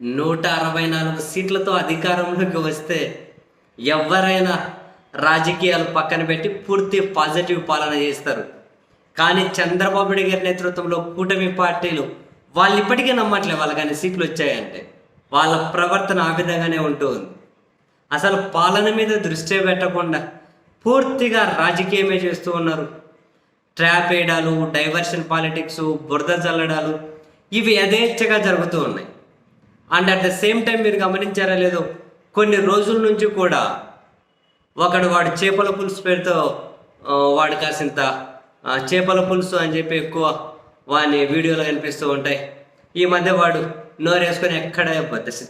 నూట అరవై నాలుగు సీట్లతో అధికారంలోకి వస్తే ఎవరైనా రాజకీయాలు పక్కన పెట్టి పూర్తి పాజిటివ్ పాలన చేస్తారు. కానీ చంద్రబాబు నాయుడు గారి నేతృత్వంలో కూటమి పార్టీలు వాళ్ళు ఇప్పటికే నమ్మట్లే వాళ్ళు కానీ సీట్లు వచ్చాయంటే వాళ్ళ ప్రవర్తన ఆ విధంగానే ఉంటూ ఉంది అసలు పాలన మీద దృష్టి పెట్టకుండా పూర్తిగా రాజకీయమే చేస్తూ ఉన్నారు. ట్రాప్ వేయడాలు డైవర్షన్ పాలిటిక్స్ బురద చల్లడాలు ఇవి యథేచ్ఛగా జరుగుతూ ఉన్నాయి. And at the same time మీరు గమనించారా లేదో కొన్ని రోజుల నుంచి కూడా ఒకడు వాడు చేపల పులుసు పేరుతో వాడు కాసింత చేపల పులుసు అని చెప్పి ఎక్కువ వాని వీడియోలు కనిపిస్తూ ఉంటాయి. ఈ మధ్య వాడు నోరేసుకొని ఎక్కడ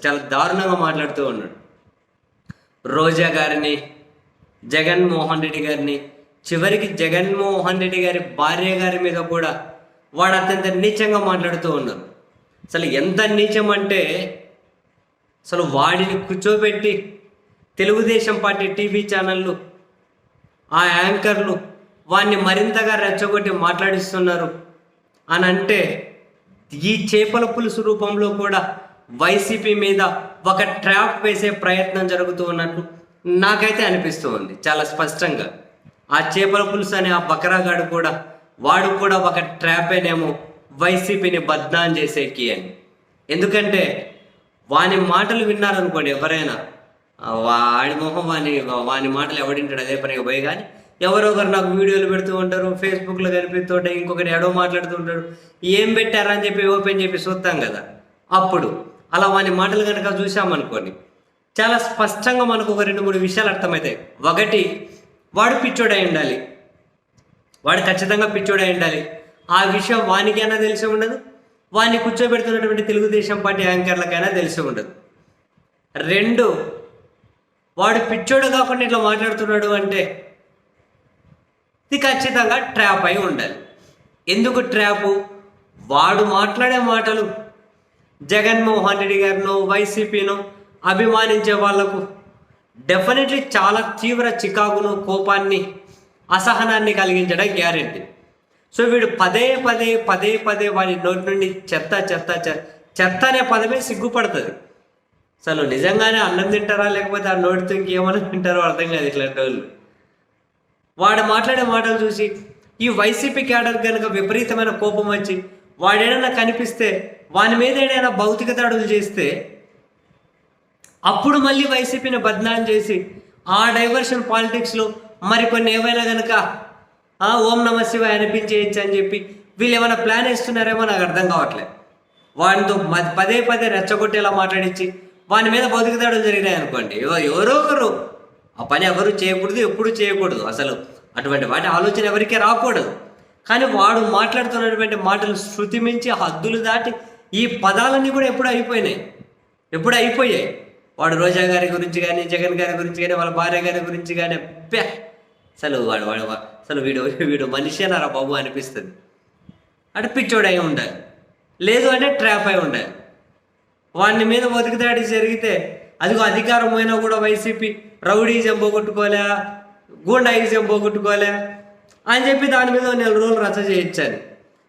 చాలా దారుణంగా మాట్లాడుతూ ఉన్నాడు. రోజా గారిని జగన్మోహన్ రెడ్డి గారిని చివరికి జగన్మోహన్ రెడ్డి గారి భార్య గారి మీద కూడా వాడు అత్యంత నీచంగా మాట్లాడుతూ ఉన్నారు. అసలు ఎంత నీచం అంటే అసలు వాడిని కూర్చోబెట్టి తెలుగుదేశం పార్టీ టీవీ ఛానళ్ళు ఆ యాంకర్లు వాడిని మరింతగా రెచ్చగొట్టి మాట్లాడిస్తున్నారు అని అంటే ఈ చేపల పులుసు రూపంలో కూడా వైసీపీ మీద ఒక ట్రాప్ వేసే ప్రయత్నం జరుగుతూ ఉన్నట్టు నాకైతే అనిపిస్తూ ఉంది చాలా స్పష్టంగా. ఆ చేపల పులుసు అనే ఆ బకరాగాడు కూడా వాడు కూడా ఒక ట్రాపేనేమో వైసీపీని బద్నాం చేసేకి అని ఎందుకంటే వాని మాటలు విన్నారనుకోండి ఎవరైనా వాడి మొహం వాని వాని మాటలు ఎవడింటాడు అదే పనిగా పోయి కానీ ఎవరో ఒకరు నాకు వీడియోలు పెడుతూ ఉంటారు ఫేస్బుక్లో కనిపిస్తుంటే ఇంకొకటి ఎడో మాట్లాడుతూ ఉంటాడు ఏం పెట్టారా అని చెప్పి ఓపెన్ చెప్పి చూస్తాం కదా. అప్పుడు అలా వాని మాటలు కనుక చూసామనుకోండి చాలా స్పష్టంగా మనకు ఒక రెండు మూడు విషయాలు అర్థమవుతాయి. ఒకటి వాడు పిచ్చోడై ఉండాలి. వాడు ఖచ్చితంగా పిచ్చోడై ఉండాలి. ఆ విషయం వానికైనా తెలిసి ఉండదు. వాడిని కూర్చోబెడుతున్నటువంటి తెలుగుదేశం పార్టీ యాంకర్లకైనా తెలిసి ఉండదు. రెండు వాడు పిచ్చోడు కాకుండా ఇట్లా మాట్లాడుతున్నాడు అంటే ఇది ఖచ్చితంగా ట్రాప్ అయి ఉండాలి. ఎందుకు ట్రాపు? వాడు మాట్లాడే మాటలు జగన్మోహన్ రెడ్డి గారినో వైసీపీనో అభిమానించే వాళ్ళకు డెఫినెట్లీ చాలా తీవ్ర చికాకును కోపాన్ని అసహనాన్ని కలిగించడం గ్యారెంటీ. సో వీడు పదే పదే పదే పదే వాడి నోటి నుండి చెత్త చెత్త చెత్త అనే పదమే సిగ్గుపడుతుంది. అసలు నిజంగానే అన్నం తింటారా? లేకపోతే ఆ నోటితో ఇంకేమైనా తింటారో అర్థం కాదు ఇట్లాంటి వాళ్ళు. వాడు మాట్లాడే మాటలు చూసి ఈ వైసీపీ క్యాడర్ కనుక విపరీతమైన కోపం వచ్చి వాడేడైనా కనిపిస్తే వాని మీద ఏదైనా భౌతిక దాడులు చేస్తే అప్పుడు మళ్ళీ వైసీపీని బద్నాం చేసి ఆ డైవర్షన్ పాలిటిక్స్లో మరికొన్ని ఏవైనా కనుక ఆ ఓం నమ శివాయ అనిపించేయచ్చు అని చెప్పి వీళ్ళు ఏమైనా ప్లాన్ వేస్తున్నారేమో నాకు అర్థం కావట్లేదు. వాడితో పదే పదే రెచ్చగొట్టేలా మాట్లాడించి వాని మీద భౌతిక జరిగినాయి అనుకోండి. ఎవరో ఒకరు. ఆ పని ఎవరు చేయకూడదు ఎప్పుడు చేయకూడదు. అసలు అటువంటి వాటి ఆలోచన ఎవరికీ రాకూడదు. కానీ వాడు మాట్లాడుతున్నటువంటి మాటలు శృతి మించి హద్దులు దాటి ఈ పదాలన్నీ కూడా ఎప్పుడు అయిపోయినాయి. ఎప్పుడు అయిపోయాయి. వాడు రోజా గారి గురించి కానీ జగన్ గారి గురించి కానీ వాళ్ళ భార్య గారి గురించి కానీ అసలు వాడు వాడు అసలు వీడు వీడు మనిషేనారా బాబు అనిపిస్తుంది. అంటే పిచ్చోడు అయి ఉండాలి. లేదు అంటే ట్రాప్ అయి ఉండాలి. వాడిని మీద బతుకుదాడి జరిగితే అదిగో అధికారం పోయినా కూడా వైసీపీ రౌడీజం పోగొట్టుకోలే గూండాయిజం పోగొట్టుకోలే అని చెప్పి దాని మీద నెల రోజులు రచ్చ చేయించాను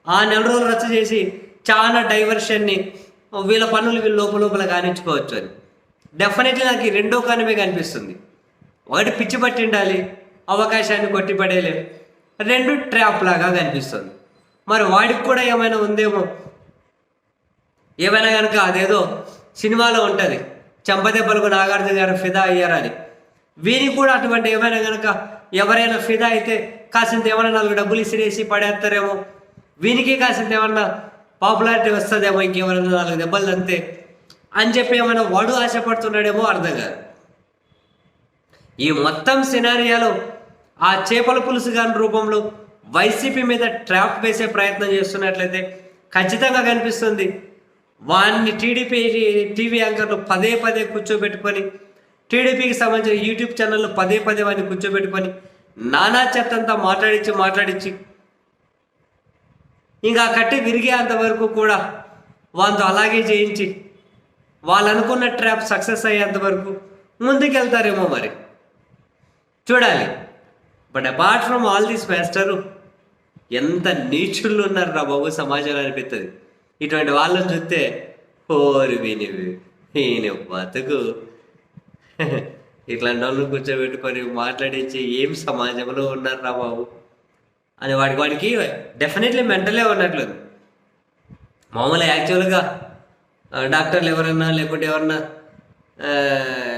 ఆ నెల రోజులు రచ్చ చేసి చాలా డైవర్షన్ని వీళ్ళ పనులు వీళ్ళు లోపల లోపల కానించుకోవచ్చు అని. డెఫినెట్లీ నాకు ఈ రెండో కారణమే కనిపిస్తుంది. ఒకటి పిచ్చి పట్టి ఉండాలి అవకాశాన్ని కొట్టి రెండు ట్రాప్ లాగా కనిపిస్తుంది. మరి వాడికి కూడా ఏమైనా ఉందేమో? ఏమైనా కనుక అదేదో సినిమాలో ఉంటుంది. చెంపదెబ్బలకు నాగార్జున గారు ఫిదా అయ్యారని. వీరికి కూడా అటువంటి ఏమైనా కనుక ఎవరైనా ఫిదా అయితే కాసింత ఏమైనా నాలుగు డబ్బులు ఇసిరేసి పడేస్తారేమో? వీనికి కాసింత ఏమన్నా పాపులారిటీ వస్తుందేమో? ఇంకేమైనా నాలుగు దెబ్బలు అంతే అని చెప్పి ఏమైనా వాడు ఆశపడుతున్నాడేమో అర్థం కాదు. ఈ మొత్తం సినారియాలో ఆ చేపల పులుసు గాని రూపంలో వైసీపీ మీద ట్రాప్ వేసే ప్రయత్నం చేస్తున్నట్లయితే ఖచ్చితంగా కనిపిస్తుంది. వాడిని టీడీపీ టీవీ యాంకర్లు పదే పదే కూర్చోబెట్టుకొని టీడీపీకి సంబంధించిన యూట్యూబ్ ఛానల్లో పదే పదే వాడిని కూర్చోబెట్టుకొని నానా చెత్తంతా మాట్లాడించి మాట్లాడించి ఇంకా కట్టి విరిగేంత వరకు కూడా వాళ్ళతో అలాగే చేయించి వాళ్ళు అనుకున్న ట్రాప్ సక్సెస్ అయ్యేంత వరకు ముందుకెళ్తారేమో మరి. చూడాలి. But apart from all this master ఎంత నీచుళ్ళు ఉన్నారు రా బాబు సమాజంలో అనిపిస్తుంది ఇటువంటి వాళ్ళని చూస్తే ఓరి విని ఈయన బతుకు. ఇట్లాంటి వాళ్ళు కూర్చోబెట్టుకొని మాట్లాడించి ఏం సమాజంలో ఉన్నారు రా బాబు? అని వాడికి వాడికి డెఫినెట్లీ మెంటలే ఉన్నట్లు మామూలు యాక్చువల్గా డాక్టర్లు ఎవరన్నా లేకుంటే ఎవరన్నా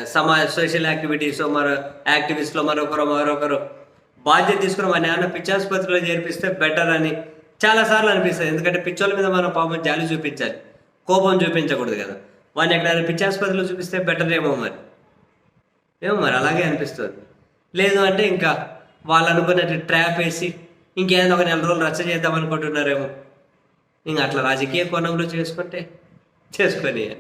సమాజ సోషల్ యాక్టివిటీస్ మరో యాక్టివిస్ట్లో మరొకరు మరొకరు బాధ్యత తీసుకుని మన ఏమైనా పిచ్చాసుపత్రిలో చేర్పిస్తే బెటర్ అని చాలాసార్లు అనిపిస్తుంది. ఎందుకంటే పిచ్చోళ్ళ మీద మనం పాపం జాలి చూపించాలి. కోపం చూపించకూడదు కదా. వాడిని ఎక్కడైనా పిచ్చాసుపత్రిలో చూపిస్తే బెటర్ ఏమో మరి. ఏమో మరి అలాగే అనిపిస్తుంది. లేదు అంటే ఇంకా వాళ్ళు అనుకున్నట్టు ట్రాప్ వేసి ఇంకేదైనా ఒక నెల రోజులు రచ్చ చేద్దాం అనుకుంటున్నారేమో. ఇంకా అట్లా రాజకీయ కోణంలో చేసుకుంటే చేసుకొని